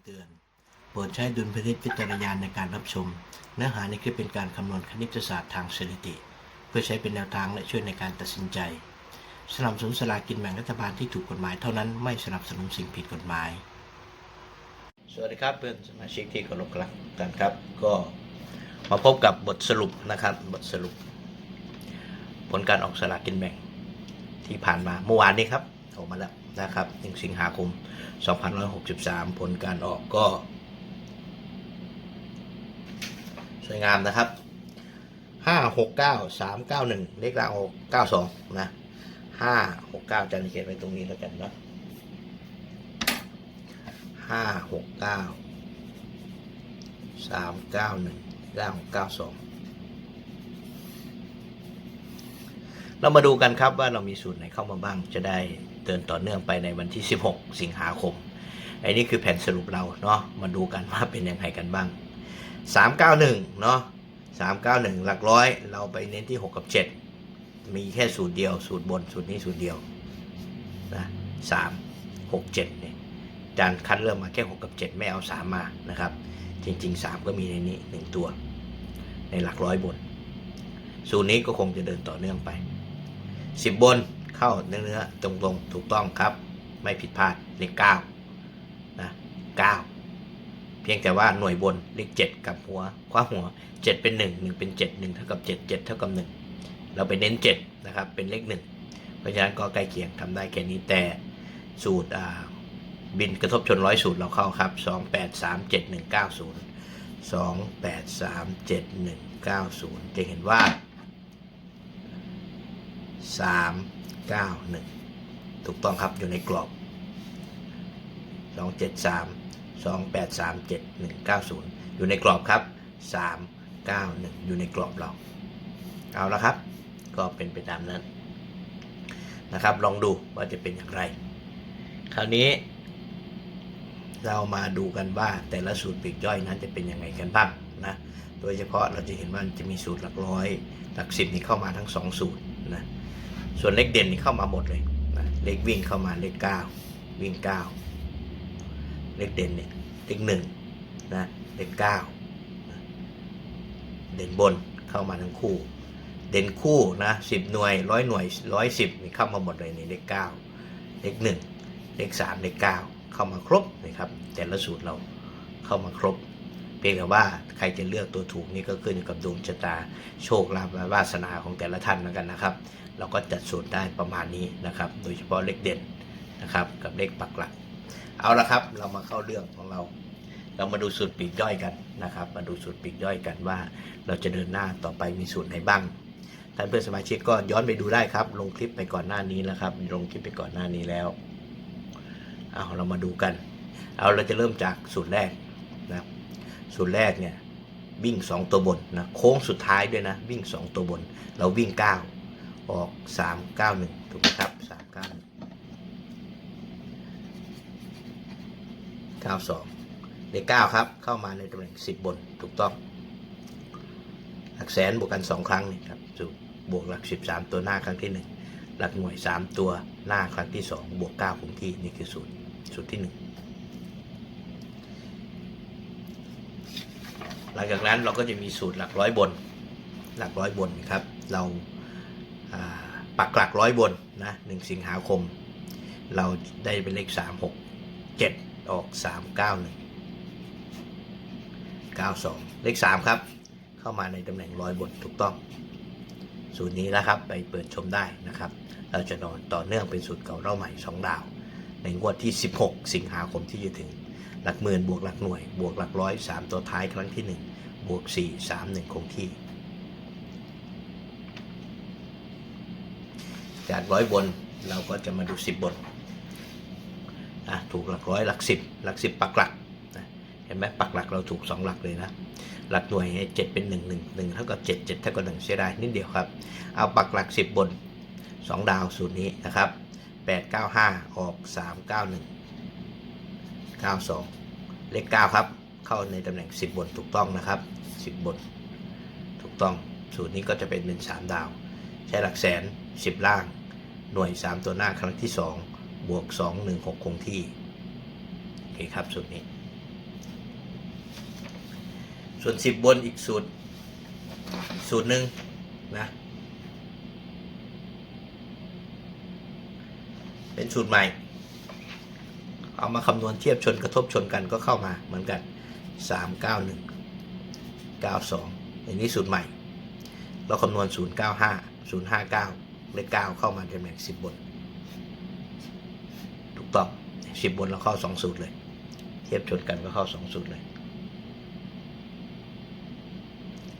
ำเตือน โปรดใช้ดุลพินิจวิจารณาในการรับชม เนื้อหาในคลิปเป็นการคำนวณคณิตศาสตร์ทางสถิติ เพื่อใช้เป็นแนวทางและช่วยในการตัดสินใจ สนับสนุนสลากินแบ่งรัฐบาลที่ถูกกฎหมายเท่านั้นไม่สนับสนุนสิ่งผิดกฎหมาย สวัสดีครับเพื่อนสมาชิกที่เคารพรักกันครับ ก็มาพบกับบทสรุปนะครับ บทสรุป ผลการออกสลากกินแบ่งที่ผ่านมาเมื่อวานนี้ครับออกมาแล้ว นะครับ1สิงหาคม 2563 ผลการออกก็ สวยงามนะครับ 569 391 เลขล่าง6 92 นะ 569จะเขียนไว้ตรงนี้แล้วกันเนาะ569 391ล่าง692เรามาดูกันครับว่าเรามีสูตรไหนเข้ามาบ้างจะได้ เดินต่อเนื่องไปในวันที่ 16 สิงหาคมไอ้นี่คือแผนสรุปเราเนาะมาดูกันว่าเป็นยังไงกันบ้าง 391 เนาะ391 หลักร้อย เราไปเน้นที่ 6 กับ 7 มีแค่สูตรเดียว สูตรบน สูตรนี้สูตรเดียวนะ3 6 7เนี่ยจานคัดเลือกมาแค่ 6 กับ 7 ไม่เอา 3 มานะครับ จริง ๆ 3 ก็มีในนี้ 1 ตัว ในหลักร้อยบน สูตรนี้ก็คงจะเดินต่อเนื่องไป 10 บน เข้าเนื้อตรงลถูกต้องครับ ไม่ผิดพลาดเลขเก้านะเก้าเพียงแต่ว่าหน่วยบนเลขเจ็ดกับหัวคว้าหัวเจ็ดเป็นหนึ่งหนึ่งเป็นเจ็ดหนึ่งเท่ากับเจ็ดเจ็ดเท่ากับหนึ่งเราไปเน้นเจ็ดนะครับเป็นเลขหนึ่งเพราะฉะนั้นก็ใกล้เคียงทำได้แค่นี้แต่สูตรบินกระทบชนร้อยสูตรเราเข้าครับสองแปดสามเจ็ดหนึ่งเก้าศูนย์สองแปดสามเจ็ดหนึ่งเก้าศูนย์จะเห็นว่า 3 9 1 ถูกต้องครับอยู่ในกรอบ 2 7 3 2 8 3 7 1 9 0 อยู่ในกรอบครับ 3 9 1 อยู่ในกรอบเราเอาละครับ ก็เป็นไปตามนั้นนะครับ ลองดูว่าจะเป็นอย่างไร คราวนี้ เรามาดูกันว่าแต่ละสูตรปีกย่อยนั้นจะเป็นยังไงกันบ้างนะโดยเฉพาะเราจะเห็นว่าจะมีสูตรหลักร้อย หลักสิบนี่เข้ามาทั้งสองสูตรนะ ส่วนเลขเด่นนี่เข้ามาหมดเลยนะเลขวิ่งเข้ามาเลขเก้าวิ่งเก้าเลขเด่นเนี่ยเลขหนึ่งนะเลขเก้าเด่นบนเข้ามาทั้งคู่ เด่นคู่นะสิบหน่วยร้อยหน่วยร้อยสิบนี่เข้ามาหมดเลยนี่เลขเก้าเลขหนึ่งเลขสามเลขเก้าเข้ามาครบนะครับแต่ละสูตรเราเข้ามาครบ เพียงแต่ว่าใครจะเลือกตัวถูกนี่ก็ขึ้นอยู่กับดวงชะตาโชคลาภวาสนาของแต่ละท่านแล้วกันนะครับ เราก็จัดสูตรได้ประมาณนี้นะครับ โดยเฉพาะเลขเด่นนะครับ กับเลขปักหลัก เอาละครับเรามาเข้าเรื่องของเรา เรามาดูสูตรปีกย่อยกันนะครับ มาดูสูตรปีกย่อยกันว่า เราจะเดินหน้าต่อไปมีสูตรไหนบ้างท่านเพื่อนสมาชิกก็ย้อนไปดูได้ครับ ลงคลิปไปก่อนหน้านี้แล้วครับลงคลิปไปก่อนหน้านี้แล้วเอาเรามาดูกัน เอาเราจะเริ่มจากสูตรแรกนะครับ สูตรแรกเนี่ยวิ่ง 2 ตัวบนนะโค้งสุดท้ายด้วยนะ วิ่ง 2 ตัวบน เราวิ่ง 9 ออก 3 9 1 ถูกไหมครับ 3 9 1 9 2เลข9ครับ เข้ามาในตำแหน่ง 10 บนถูกต้อง หลักแสนบวกกัน 2 ครั้งนี่ครับสูบวกหลัก 13 ตัวหน้าครั้งที่ 1 หลักหน่วย 3 ตัวหน้าครั้งที่ 2 บวก9คงที่นี่คือสูตรสูตรที่ 1 หลังจากนั้นเราก็จะมีสูตรหลักร้อยบน หลักร้อยบนครับ เราอ่าปักหลักร้อยบนนะหนึ่งสิงหาคม เราได้เป็นเลขสามหกเจ็ดออกสามเก้าหนึ่งเก้าสองเลขสามครับ เข้ามาในตำแหน่งร้อยบนถูกต้อง สูตรนี้นะครับไปเปิดชมได้นะครับ เราจะนอนต่อเนื่องเป็นสูตรเก่าเล่าใหม่สองดาว ในงวดที่ 16 สิงหาคมที่จะถึง หลักหมื่นบวกหลักหน่วย บวกหลักร้อยสามตัวท้ายครั้งที่หนึ่งบวกสี่สามหนึ่งคงที่ จากร้อยบนเราก็จะมาดูสิบบนอะถูกหลักร้อยหลักสิบหลักสิบปักหลักนะเห็นไหมปักหลักเราถูกสองหลักเลยนะหลักหน่วยเจ็ดเป็นหนึ่งหนึ่งหนึ่งเท่ากับเจ็ดเจ็ดเท่ากับหนึ่งเสียดายนิดเดียวครับ เอาปักหลักสิบบนสองดาวสูตรนี้นะครับแปดเก้าห้าออกสามเก้าหนึ่ง 92 เลข 9 ครับ เข้าในตำแหน่ง 10 บนถูกต้องนะครับ 10 บนถูกต้อง สูตรนี้ก็จะเป็นเป็น 3 ดาว ใช้หลักแสน 10 ล่าง หน่วย 3 ตัวหน้าครั้งที่ 2 บวก 2 1 6 คงที่โอเคครับ สูตรนี้ ส่วนสิบบนอีกสูตร สูตรหนึ่งนะเป็นสูตรใหม่ เอามาคำนวณเทียบชนกระทบชนกันก็เข้ามาเหมือนกันสามเก้าหนึ่งเก้าสองอันนี้สูตรใหม่ เราคำนวณศูนย์เก้าห้าศูนย์ห้าเก้าเลขเก้าเข้ามาตำแหน่งสิบบน ถูกต้องสิบบนเราเข้าสองสูตรเลย เทียบชนกันก็เข้าสองสูตรเลย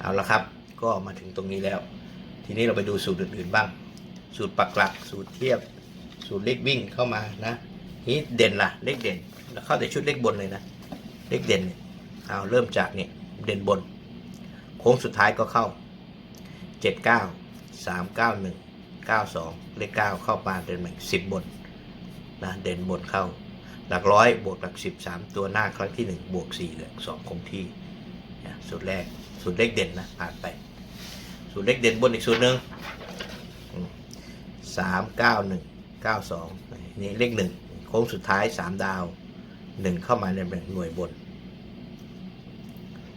เอาละครับ ก็มาถึงตรงนี้แล้ว ทีนี้เราไปดูสูตรอื่นๆบ้าง สูตรปักหลัก สูตรเทียบ สูตรเลขวิ่งเข้ามานะ นี่เด่นล่ะ เลขเด่นแล้วเข้าแต่ชุดเลขบนเลยนะ เลขเด่นเนี่ยเอาเริ่มจากเนี่ยเด่นบน โค้งสุดท้ายก็เข้า 79 391 92 เลข 9 เข้ามานเด่นแบ่ง10บนนะเด่นบนเข้า หลักร้อยบวกหลักสิบสามตัวหน้าครั้งที่หนึ่งบวกสี่เหลือสองคงที่สูตรแรกสูตรเลขเด่นนะผ่านไป สูตรเลขเด่นบนอีกสูตรหนึ่งสามเก้าหนึ่งเก้าสองนี่เลขหนึ่ง โค้งสุดท้ายสามดาวหนึ่งเข้ามาในหน่วยบน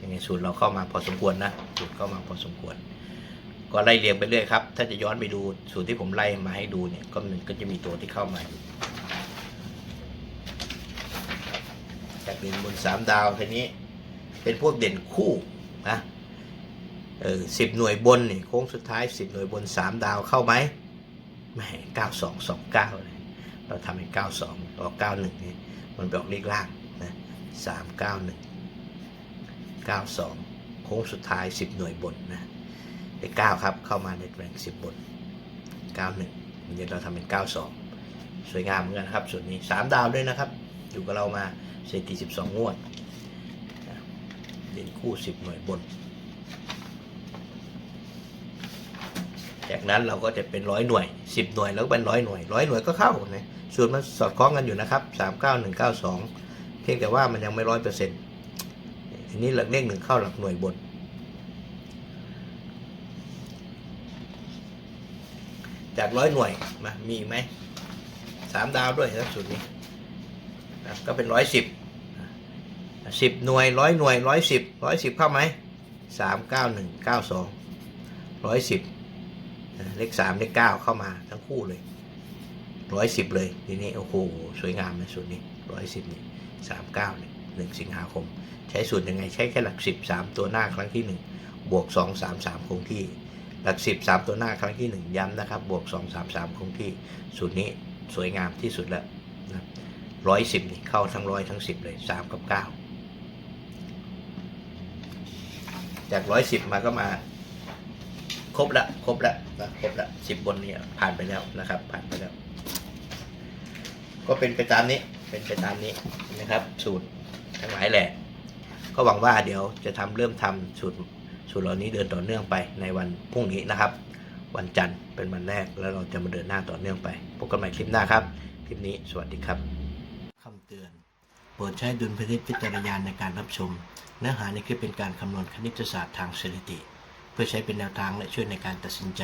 ยังไงสูตรเราเข้ามาพอสมควรนะสูตรเข้ามาพอสมควร ก็ไล่เรียงไปเรื่อยครับ ถ้าจะย้อนไปดูสูตรที่ผมไล่มาให้ดูเนี่ยก็มันก็จะมีตัวที่เข้ามาจากเด่นบนสามดาวทีนี้เป็นพวกเด่นคู่นะเออสิบหน่วยบนนี่โค้งสุดท้ายสิบหน่วยบนสามดาวเข้าไหมไม่เก้าสองสองเก้าเลย เราทำเป็นเก้าสองอกเก้าหนึ่งนี่ มันไปออกเลขล่างนะสามเก้าหนึ่งเก้าสองโค้งสุดท้ายสิบหน่วยบนนะเลขเก้าครับ เข้ามาในแรงสิบนเก้าหนึ่งเดี๋ยวเราทำเป็นเก้าสวยงามเหมือนกันครับส่วนนี้สามดาวด้วยนะครับ อยู่กับเรามาสถิติ12 งวดเด่นคู่ 10 หน่วยบนจากนั้นเราก็จะเป็นร้อยหน่วย10หน่วยแล้วก็เป็นร้อยหน่วยร้อยหน่วยก็เข้านะ ส่วนมันสอดคล้องกันอยู่นะครับ39192เพียงแต่ว่ามันยังไม่ร้อยเปอร์เซ็นต์ทีนี้หลักเลขหนึ่งเข้าหลักหน่วยบนจากร้อยหน่วยมามีไหมสามดาวด้วยนะสูตรนี้ก็เป็นร้อยสิบสิบหน่วยร้อยหน่วยร้อยสิบร้อยสิบเข้าไหมสามเก้าหนึ่งเก้าสองร้อยสิบเลขสามเลขเก้าเข้ามาทั้งคู่เลย ร้อยสิบเลยทีนี้โอ้โหสวยงามนะสูตรนี้ร้อยสิบนี่สามเก้าเนี่ยหนึ่งสิงหาคม ใช้สูตรยังไงใช้แค่หลักสิบสามตัวหน้าครั้งที่หนึ่งบวกสองสามสามคงที่ หลักสิบสามตัวหน้าครั้งที่หนึ่งย้ำนะครับ บวกสองสามสามคงที่ สูตรนี้สวยงามที่สุดแล้วนะร้อยสิบนี่เข้าทั้งร้อยทั้งสิบเลยสามกับเก้าจากร้อยสิบมาก็มาครบละครบละนะครบละสิบบนเนี่ยผ่านไปแล้วนะครับ ผ่านไปแล้ว ก็เป็นไปตามนี้ เป็นไปตามนี้นะครับ สูตรทั้งหลายแหละ ก็หวังว่าเดี๋ยวจะทำเริ่มทำสูตรสูตรเหล่านี้เดินต่อเนื่องไปในวันพรุ่งนี้นะครับ วันจันทร์เป็นวันแรกแล้วเราจะมาเดินหน้าต่อเนื่องไปพบกันใหม่คลิปหน้าครับ คลิปนี้สวัสดีครับคำเตือนโปรดใช้ดุลพินิจพิจารณาในการรับชม เนื้อหาในคลิปเป็นการคำนวณคณิตศาสตร์ทางสถิติ เพื่อใช้เป็นแนวทางและช่วยในการตัดสินใจ